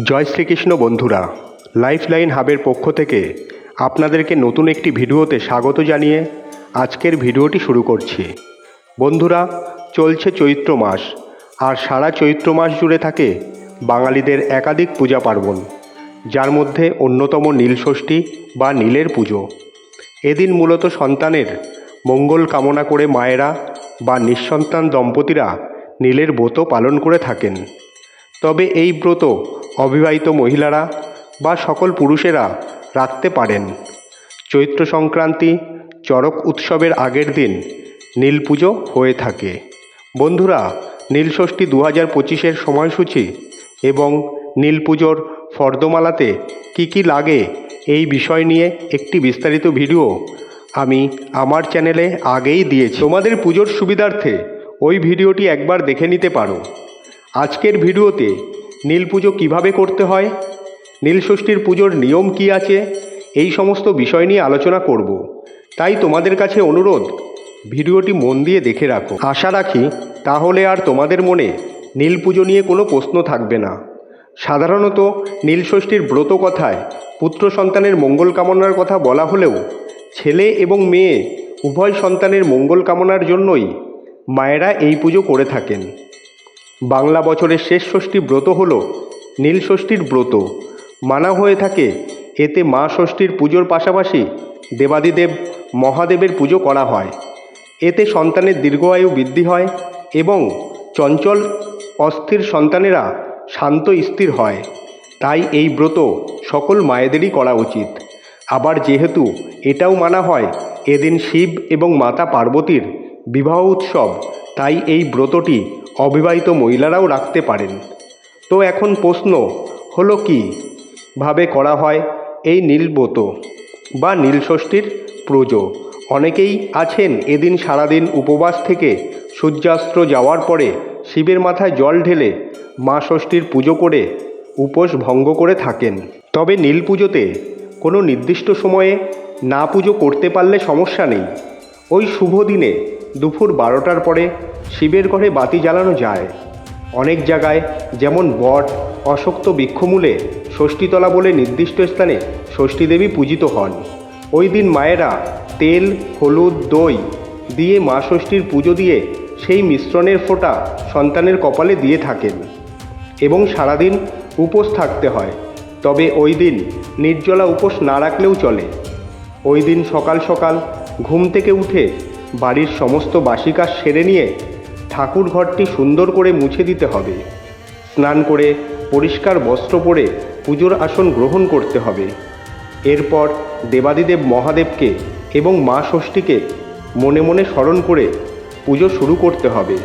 জয় শ্রীকৃষ্ণ বন্ধুরা লাইফলাইন হাবের পক্ষ থেকে আপনাদেরকে নতুন একটি ভিডিওতে স্বাগত জানিয়ে আজকের ভিডিওটি শুরু করছি। বন্ধুরা, চলছে চৈত্র মাস, আর সারা চৈত্র মাস জুড়ে থাকে বাঙালিদের একাধিক পূজা পার্বণ, যার মধ্যে অন্যতম নীলষষ্ঠী বা নীলের পুজো। এদিন মূলত সন্তানের মঙ্গল কামনা করে মায়েরা বা নিঃসন্তান দম্পতিরা নীলের ব্রত পালন করে থাকেন। তবে এই ব্রত অবিবাহিত মহিলারা বা সকল পুরুষেরা রাখতে পারেন। চৈত্র সংক্রান্তি চড়ক উৎসবের আগের দিন নীল পুজো হয়ে থাকে। বন্ধুরা নীলষষ্ঠী দু হাজার পঁচিশের সময়সূচি এবং নীল পুজোর ফর্দমালাতে কী কী লাগে এই বিষয় নিয়ে একটি বিস্তারিত ভিডিও আমি আমার চ্যানেলে আগেই দিয়েছি। তোমাদের পুজোর সুবিধার্থে ওই ভিডিওটি একবার দেখে নিতে পারো। আজকের ভিডিওতে নীল পুজো কীভাবে করতে হয়? নীলষষ্ঠীর পুজোর নিয়ম কি আছে? এই সমস্ত বিষয় নিয়ে আলোচনা করব। তাই তোমাদের কাছে অনুরোধ, ভিডিওটি মন দিয়ে দেখে রাখো। আশা রাখি তাহলে আর তোমাদের মনে নীল পুজো নিয়ে কোনো প্রশ্ন থাকবে না। সাধারণত নীলষষ্ঠীর ব্রত কথায় পুত্র সন্তানের মঙ্গল কামনার কথা বলা হলেও ছেলে এবং মেয়ে উভয় সন্তানের মঙ্গল কামনার জন্যই মায়েরা এই পুজো করে থাকেন। বাংলা বছরের শেষ ষষ্ঠী ব্রত হল নীলষষ্ঠীর ব্রত। মানা হয়ে থাকে, এতে মা ষষ্ঠীর পুজোর পাশাপাশি দেবাদিদেব মহাদেবের পুজো করা হয়। এতে সন্তানের দীর্ঘায়ু বৃদ্ধি হয় এবং চঞ্চল, অস্থির সন্তানেরা শান্ত, স্থির হয়। তাই এই ব্রত সকল মায়েদেরই করা উচিত। আবার যেহেতু এটাও মানা হয়, এদিন শিব এবং মাতা পার্বতীর বিবাহ উৎসব, তাই এই ব্রতটি অবিবাহিত মহিলারাও রাখতে পারেন। তো এখন প্রশ্ন হলো কি? ভাবে করা হয় এই নীলব্রত বা নীলষষ্ঠীর পুজো। অনেকেই আছেন এদিন সারাদিন উপবাস থেকে সূর্যাস্ত যাওয়ার পরে শিবের মাথায় জল ঢেলে মা ষষ্ঠীর পুজো করে উপোস ভঙ্গ করে থাকেন। তবে নীল পুজোতে কোনো নির্দিষ্ট সময়ে না পুজো করতে পারলে সমস্যা নেই। ওই শুভ দিনে দুপুর বারোটার পরে শিবের ঘরে বাতি জ্বালানো যায়। অনেক জায়গায় যেমন বট, অশক্ত বৃক্ষমূলে ষষ্ঠীতলা বলে নির্দিষ্ট স্থানে ষষ্ঠী দেবী পূজিত হন। ওই দিন মায়েরা তেল, হলুদ, দই দিয়ে মা ষষ্ঠীর পুজো দিয়ে সেই মিশ্রণের ফোঁটা সন্তানের কপালে দিয়ে থাকেন এবং সারাদিন উপোস থাকতে হয়। তবে ওই দিন নির্জলা উপোস না রাখলেও চলে। ওই দিন সকাল সকাল ঘুম থেকে উঠে বাড়ির সমস্ত বাসি কাজ সেরে নিয়ে ঠাকুর ঘরটি সুন্দর করে মুছে দিতে হবে। স্নান করে পরিষ্কার বস্ত্র পরে পুজোর আসন গ্রহণ করতে হবে। এরপর দেবাদিদেব মহাদেবকে এবং মা ষষ্ঠীকে মনে মনে স্মরণ করে পুজো শুরু করতে হবে।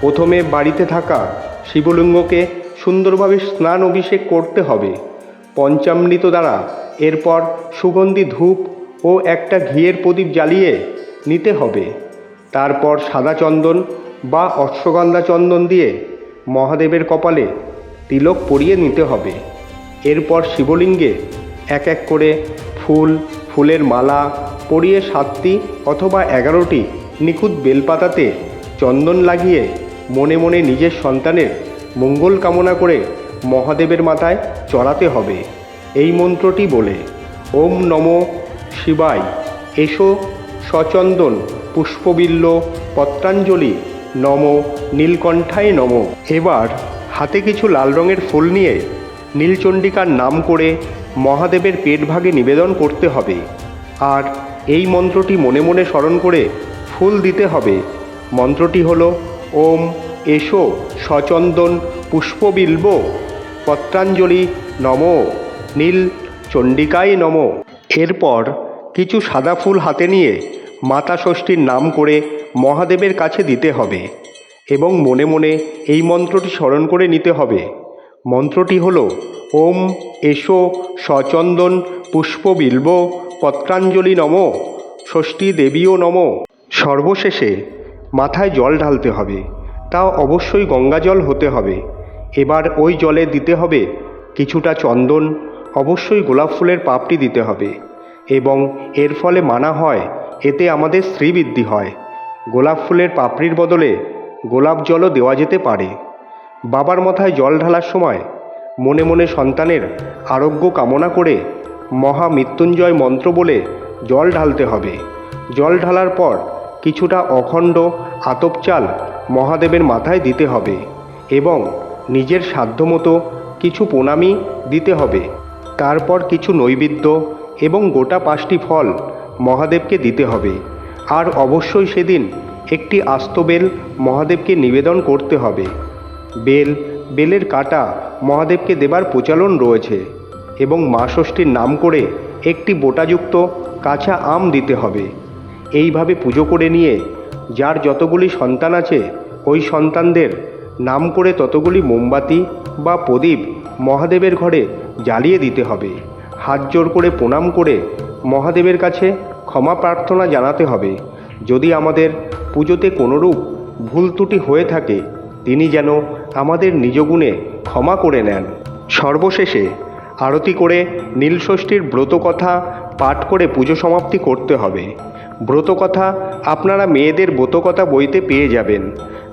প্রথমে বাড়িতে থাকা শিবলিঙ্গকে সুন্দরভাবে স্নান অভিষেক করতে হবে। পঞ্চামৃত দ্বারা এরপর সুগন্ধি ধূপ ও একটা ঘিয়ের প্রদীপ জ্বালিয়ে নিতে হবে। তারপর সাদা চন্দন বা অশ্বগন্ধা চন্দন দিয়ে মহাদেবের কপালে তিলক পরিয়ে নিতে হবে। এরপর শিবলিঙ্গে এক এক করে ফুল, ফুলের মালা পরিয়ে সাতটি অথবা এগারোটি নিখুঁত বেলপাতাতে চন্দন লাগিয়ে মনে মনে নিজের সন্তানের মঙ্গল কামনা করে মহাদেবের মাথায় চড়াতে হবে। এই মন্ত্রটি বলে, ওম নম শিবায়, এসো সচন্দন পুষ্পবিল্ল, পত্রাঞ্জলি, নম, নীলকণ্ঠায় নম। এবার হাতে কিছু লাল রঙের ফুল নিয়ে নীলচণ্ডিকার নাম করে মহাদেবের পেট ভাগে নিবেদন করতে হবে। আর এই মন্ত্রটি মনে মনে স্মরণ করে ফুল দিতে হবে। মন্ত্রটি হল, ওম, এসো সচন্দন পুষ্পবিল্ব, পত্রাঞ্জলি, নম নীল চণ্ডিকায় নম। এরপর কিছু সাদা ফুল হাতে নিয়ে মাতা ষষ্ঠীর নাম করে মহাদেবের কাছে দিতে হবে এবং মনে মনে এই মন্ত্রটি স্মরণ করে নিতে হবে। মন্ত্রটি হল, ওম এসো সচন্দন পুষ্পবিল্ব পত্রাঞ্জলি নম, ষষ্ঠী দেবীও নম। সর্বশেষে মাথায় জল ঢালতে হবে তাও অবশ্যই গঙ্গা জল হতে হবে। এবার ওই জলে দিতে হবে কিছুটা চন্দন, অবশ্যই গোলাপ ফুলের পাপড়ি দিতে হবে এবং এর ফলে মানা হয় এতে আমাদের শ্রীবৃদ্ধি হয়। গোলাপ ফুলের পাপড়ির বদলে গোলাপ জলও দেওয়া যেতে পারে। বাবার মাথায় জল ঢালার সময় মনে মনে সন্তানের আরোগ্য কামনা করে মহা মৃত্যুঞ্জয় মন্ত্র বলে জল ঢালতে হবে। জল ঢালার পর কিছুটা অখণ্ড আতপ চাল মহাদেবের মাথায় দিতে হবে এবং নিজের সাধ্যমতো কিছু প্রণামী দিতে হবে। তারপর কিছু নৈবেদ্য এবং গোটা পাঁচটি ফল মহাদেবকে দিতে হবে। আর অবশ্যই সেদিন একটি আস্ত বেল মহাদেবকে নিবেদন করতে হবে। বেল, বেলের কাটা মহাদেবকে দেবার প্রচলন রয়েছে এবং মা ষষ্ঠীর নাম করে একটি বোটাযুক্ত কাঁচা আম দিতে হবে। এইভাবে পুজো করে নিয়ে যার যতগুলি সন্তান আছে, ওই সন্তানদের নাম করে ততগুলি মোমবাতি বা প্রদীপ মহাদেবের ঘরে জ্বালিয়ে দিতে হবে। হাত জোর করে প্রণাম করে মহাদেবের কাছে ক্ষমা প্রার্থনা জানাতে হবে। যদি আমাদের পুজোতে কোনোরূপ ভুল ত্রুটি হয়ে থাকে, তিনি যেন আমাদের নিজ গুণে ক্ষমা করে নেন। সর্বশেষে আরতি করে নীলষষ্ঠীর ব্রতকথা পাঠ করে পুজো সমাপ্তি করতে হবে। ব্রতকথা আপনারা মেয়েদের ব্রতকথা বইতে পেয়ে যাবেন।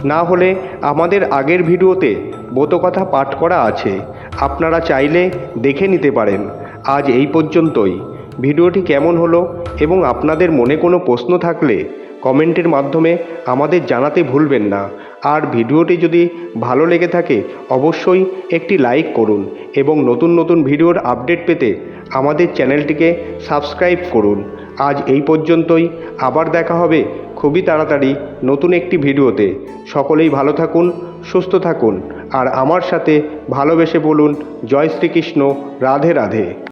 না হলে আমাদের আগের ভিডিওতে ব্রতকথা পাঠ করা আছে। আপনারা চাইলে দেখে নিতে পারেন। আজ এই পর্যন্তই। ভিডিওটি কেমন হলো এবং আপনাদের মনে কোনো প্রশ্ন থাকলে কমেন্টের মাধ্যমে আমাদের জানাতে ভুলবেন না। আর ভিডিওটি যদি ভালো লেগে থাকে, অবশ্যই একটি লাইক করুন এবং নতুন নতুন ভিডিওর আপডেট পেতে আমাদের চ্যানেলটিকে সাবস্ক্রাইব করুন। আজ এই পর্যন্তই। আবার দেখা হবে খুবই তাড়াতাড়ি নতুন একটি ভিডিওতে। সকলেই ভালো থাকুন, সুস্থ থাকুন। আর আমার সাথে ভালোবেসে বলুন, জয় শ্রীকৃষ্ণ, রাধে রাধে।